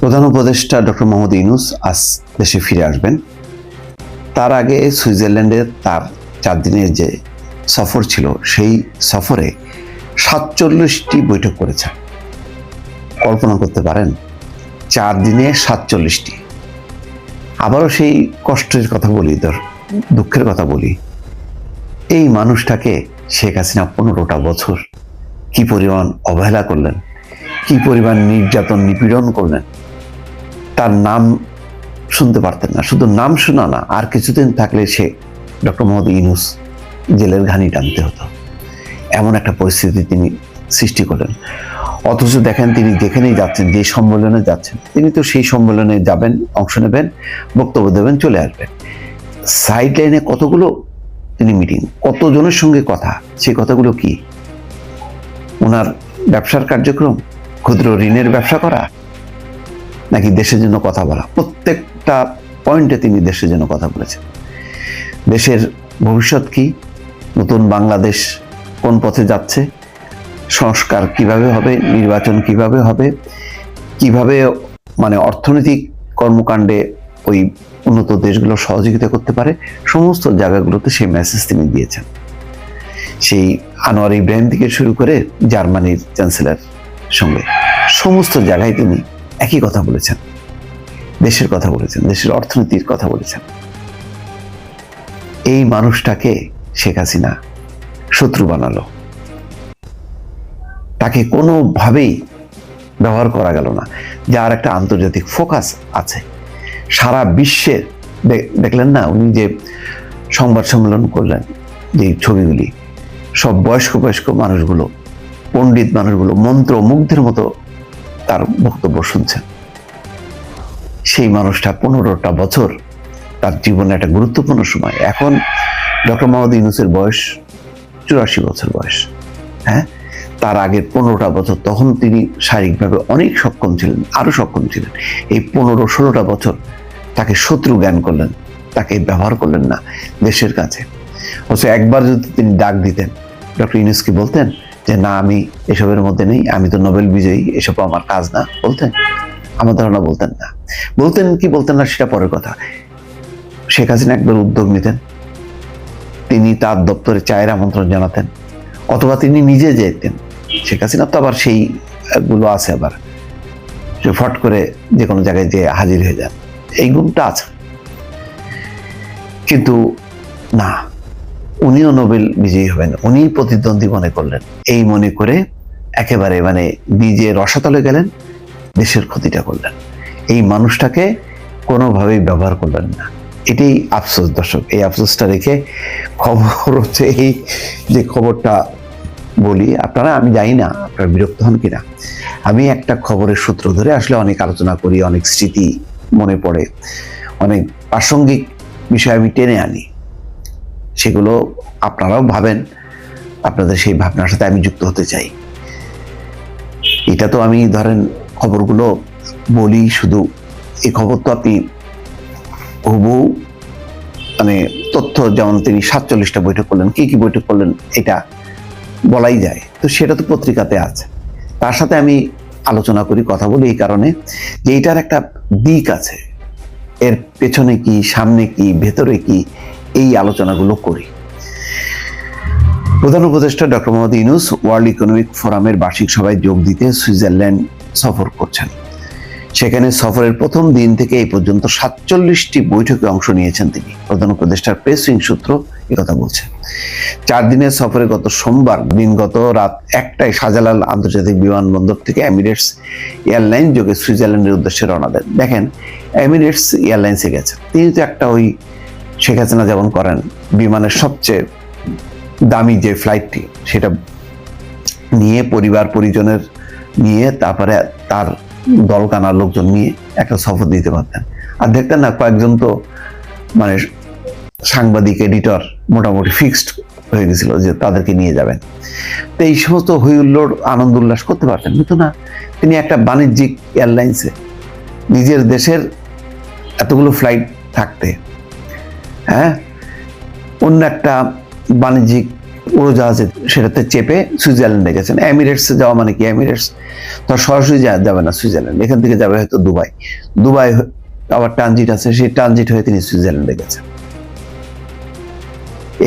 প্রধান উপদেষ্টা ডক্টর মোহাম্মদ ইউনুস আজ দেশে ফিরে আসবেন। তার আগে সুইজারল্যান্ডে তার চার দিনের যে সফর ছিল, সেই সফরে সাতচল্লিশটি বৈঠক করেছেন কল্পনা করতে পারেন, চার দিনে সাতচল্লিশটি। আবারও সেই কষ্টের কথা বলি ধর দুঃখের কথা বলি। এই মানুষটাকে শেখ হাসিনা পনেরোটা বছর কি পরিমাণ অবহেলা করলেন, কি পরিমাণ নির্যাতন নিপীড়ন করলেন তার নাম শুনতে পারতেন না। শুধু নাম শোনা না, আর কিছুদিন থাকলে সে ডক্টর মোহাম্মদ ইউনুস জেলের ঘানি টানতে হতো। এমন একটা পরিস্থিতি তিনি সৃষ্টি করলেন। অথচ দেখেন, তিনি যেখানেই যাচ্ছেন, যে সম্মেলনে যাচ্ছেন, তিনি তো সেই সম্মেলনে যাবেন, অংশ নেবেন, বক্তব্য দেবেন, চলে আসবেন। সাইড লাইনে কতগুলো তিনি মিটিং কতজনের সঙ্গে কথা, সেই কথাগুলো কি? ওনার ব্যবসার কার্যক্রম, ক্ষুদ্র ঋণের ব্যবসা করা নাকি দেশের জন্য কথা বলা? প্রত্যেকটা পয়েন্টে তিনি দেশের জন্য কথা বলেছেন। দেশের ভবিষ্যৎ কি? নতুন বাংলাদেশ কোন পথে যাচ্ছে? সংস্কার কীভাবে হবে? নির্বাচন কীভাবে হবে? কীভাবে মানে অর্থনৈতিক কর্মকাণ্ডে ওই উন্নত দেশগুলো সহযোগিতা করতে পারে? সমস্ত জায়গাগুলোতে সেই মেসেজ তিনি দিয়েছেন। সেই আনোয়ার ইব্রাহিম থেকে শুরু করে জার্মানির চ্যান্সেলর সঙ্গে সমস্ত জায়গায় তিনি একই কথা বলেছেন। দেশের কথা বলেছেন, দেশের অর্থনীতির কথা বলেছেন। এই মানুষটাকে শেখ হাসিনা শত্রু বানালো। তাকে কোনোভাবেই ব্যবহার করা গেল না। যার একটা আন্তর্জাতিক ফোকাস আছে। সারা বিশ্বের দেখলেন না উনি যে সংবাদ সম্মেলন করলেন, যে ছবিগুলি, সব বয়স্ক বয়স্ক মানুষগুলো, পণ্ডিত মানুষগুলো মন্ত্র মুগ্ধের মতো তার বক্তব্য শুনছেন। সেই মানুষটা পনেরোটা বছর তার জীবনে একটা গুরুত্বপূর্ণ সময়। এখন ডক্টর মোহাম্মদ ইউনুসের বয়স চুরাশি বছর বয়স হ্যাঁ? তার আগের পনেরোটা বছর তখন তিনি শারীরিকভাবে অনেক সক্ষম ছিলেন, আরও সক্ষম ছিলেন। এই পনেরো ষোলোটা বছর তাকে শত্রু জ্ঞান করলেন, তাকে ব্যবহার করলেন না দেশের কাছে। অথচ একবার যদি তিনি ডাক দিতেন, ডক্টর ইউনুসকে বলতেন যে, না, আমি এসবের মধ্যে নেই, আমি তো নোবেল বিজয়ী, এসব আমার কাজ না। বলতেন। আমার ধারণা বলতেন না। বলতেন কি বলতেন না, সেটা পরের কথা। শেখ হাসিনা একবার উদ্যোগ নিতেন। তিনি তার দপ্তরে চায়ের আমন্ত্রণ জানাতেন, অথবা তিনি নিজে যেতেন। শেখ হাসিনা তো আবার সেই গুলো আছে আবার। যে ফট করে যে কোনো জায়গায় যে হাজির হয়ে যান। এই গুণটা আছে। কিন্তু না উনিও নোবেল বিজয়ী হবেন। উনি প্রতিদ্বন্দ্বী মনে করলেন। এই মনে করে একেবারে মানে বীজে রসাতলে গেলেন, দেশের ক্ষতিটা করলেন। এই মানুষটাকে কোনোভাবেই ব্যবহার করলেন না। এটাই আফসোস দর্শক। এই আফসোসটা রেখে খবর হচ্ছে এই যে খবরটা বলি, আপনারা, আমি জানি না আপনারা বিরক্ত হন কিনা। আমি একটা খবরের সূত্র ধরে আসলে অনেক আলোচনা করি, অনেক স্মৃতি মনে পড়ে। অনেক প্রাসঙ্গিক বিষয় আমি টেনে আনি। সেগুলো আপনারাও ভাবেন, আপনাদের সেই ভাবনার সাথে আমি যুক্ত হতে চাই। এটা তো আমি ধরেন খবরগুলো বলি, শুধু এই খবর তো আপনি হুবহু মানে তথ্য যেমন তিনি সাতচল্লিশটা বৈঠক করলেন, কি কি বৈঠক করলেন, এটা বলাই যায়। তো সেটা তো পত্রিকাতে আছে। তার সাথে আমি আলোচনা করি, কথা বলি এই কারণে যে এটার একটা দিক আছে। এর পেছনে কি, সামনে কি, ভেতরে কি এই আলোচনাগুলো করি। প্রধান উপদেষ্টা doctor Mohammad Yunus world economic ফোরামের বার্ষিক সভায় যোগ দিতে সুইজারল্যান্ড সফর করছেন। সেখানে সফরের প্রথম দিন থেকে এই পর্যন্ত সাতচল্লিশটি বৈঠকে অংশ নিয়েছেন তিনি। প্রধান উপদেষ্টার প্রেস সূত্র কথা বলছে। চার দিনের সফরে গত সোমবার, দিনগত রাত একটায় শাহজালাল আন্তর্জাতিক বিমানবন্দর থেকে এমিরেটস এয়ারলাইন যোগে সুইজারল্যান্ডের উদ্দেশ্যে রওনা দেন। দেখেন, এমিরেটস এয়ারলাইন্সে গেছে তিনি তো একটা ওই শেখ হাসিনা যেমন করেন, বিমানের সবচেয়ে দামি যে ফ্লাইটটি সেটা নিয়ে পরিবার পরিজনের নিয়ে, তারপরে তার দলকানা লোকজন নিয়ে একটা সফর দিতে পারতেন। আর দেখতেন না, কয়েকজন তো মানে সাংবাদিক এডিটর মোটামুটি ফিক্সড হয়ে গেছিল যে তাদেরকে নিয়ে যাবেন। তো এই সমস্ত হৈহুল্লোড় আনন্দ উল্লাস করতে পারতেন। কিন্তু না, তিনি একটা বাণিজ্যিক এয়ারলাইন্সে নিজের দেশের এতগুলো ফ্লাইট থাকতে হ্যাঁ? অন্য একটা বাণিজ্যিক উড়োজাহাজে সেটাতে চেপে সুইজারল্যান্ডে গেছেন। এমিরেটসে যাওয়া মানে কি? এমিরেটস তো সরাসরি যাবে না সুইজারল্যান্ড। এখান থেকে যাবে হয়তো দুবাই। দুবাই আবার ট্রানজিট আছে, সেই ট্রানজিট হয়ে তিনি সুইজারল্যান্ডে গেছেন।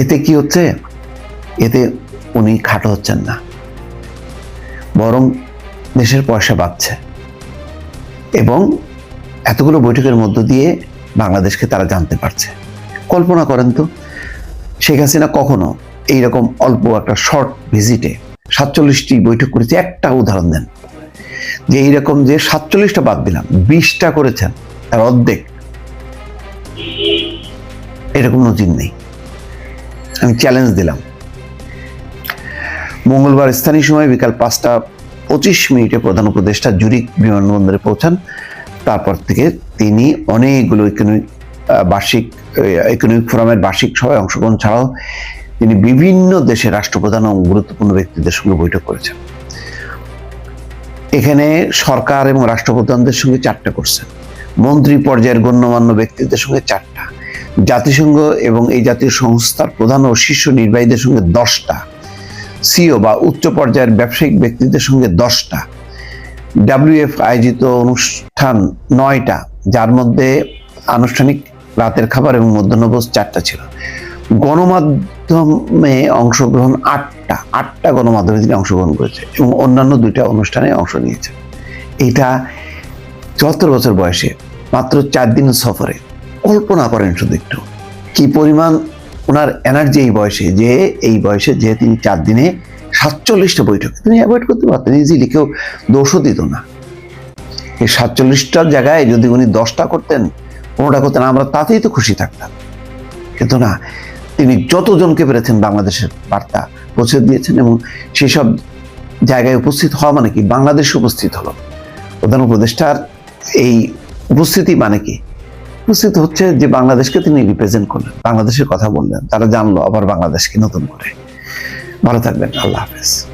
এতে কি হচ্ছে? এতে উনি খাটো হচ্ছেন না। বরং দেশের পয়সা বাড়ছে এবং এতগুলো বৈঠকের মধ্য দিয়ে বাংলাদেশকে তারা জানতে পারছে। কল্পনা করেন তো, শেখ হাসিনা কখনো এইরকম অল্প একটা শর্ট ভিজিটে সাতচল্লিশটি বৈঠক করেছে, একটা উদাহরণ দেন। যে এইরকম যে সাতচল্লিশটা বাদ দিলাম, বিশটা করেছেন, তার অর্ধেক। এরকম নজির নেই। আমি চ্যালেঞ্জ দিলাম। মঙ্গলবার স্থানীয় সময় বিকাল পাঁচটা পঁচিশ মিনিটে প্রধান উপদেষ্টা জুরিক বিমানবন্দরে পৌঁছান। তারপর থেকে তিনি অনেকগুলো ইকোনমিক বার্ষিক ইকোনমিক ফোরামের বার্ষিক সভায় অংশগ্রহণ ছাড়াও তিনি বিভিন্ন দেশের রাষ্ট্রপ্রধান এবং গুরুত্বপূর্ণ ব্যক্তিদের সঙ্গে বৈঠক করেছেন। এখানে সরকার এবং রাষ্ট্রপ্রধানদের সঙ্গে চারটা করছেন। মন্ত্রী পর্যায়ের গণ্যমান্য ব্যক্তিদের সঙ্গে চারটা। জাতিসংঘ এবং এই জাতীয় সংস্থার প্রধান ও শীর্ষ নির্বাহীদের সঙ্গে দশটা। সিও বা উচ্চ পর্যায়ের ব্যবসায়িক ব্যক্তিদের সঙ্গে দশটা। ডাব্লিউএফ আয়োজিত অনুষ্ঠান নয়টা, যার মধ্যে আনুষ্ঠানিক রাতের খাবার এবং মধ্যাহ্নভোজ চারটা ছিল। গণমাধ্যমে অংশগ্রহণ আটটা আটটা গণমাধ্যমে তিনি অংশগ্রহণ করেছে এবং অন্যান্য দুইটা অনুষ্ঠানে অংশ নিয়েছে। এটা চুয়াত্তর বছর বয়সে, মাত্র চার দিন সফরে। কল্পনা করেন শুধু একটু, কি পরিমাণ ওনার এনার্জি এই বয়সে, যে এই বয়সে যে তিনি চার দিনে সাতচল্লিশটা বৈঠক তিনি অ্যাভয়েড করতে পারতেন ইজিলি কেউ দোষও দিত না। এই সাতচল্লিশটার জায়গায় যদি উনি দশটা করতেন পনেরোটা করতেন আমরা তাতেই তো খুশি থাকতাম। কিন্তু না, তিনি যতজনকে পেরেছেন বাংলাদেশের বার্তা পৌঁছে দিয়েছেন এবং সেসব জায়গায় উপস্থিত হওয়া মানে কি? বাংলাদেশ উপস্থিত হলো। প্রধান উপদেষ্টার এই উপস্থিতি মানে কি? উপস্থিত হচ্ছে যে বাংলাদেশকে তিনি রিপ্রেজেন্ট করলেন, বাংলাদেশের কথা বললেন, তারা জানলো আবার বাংলাদেশকে নতুন করে। ভালো থাকবেন, আল্লাহ হাফেজ।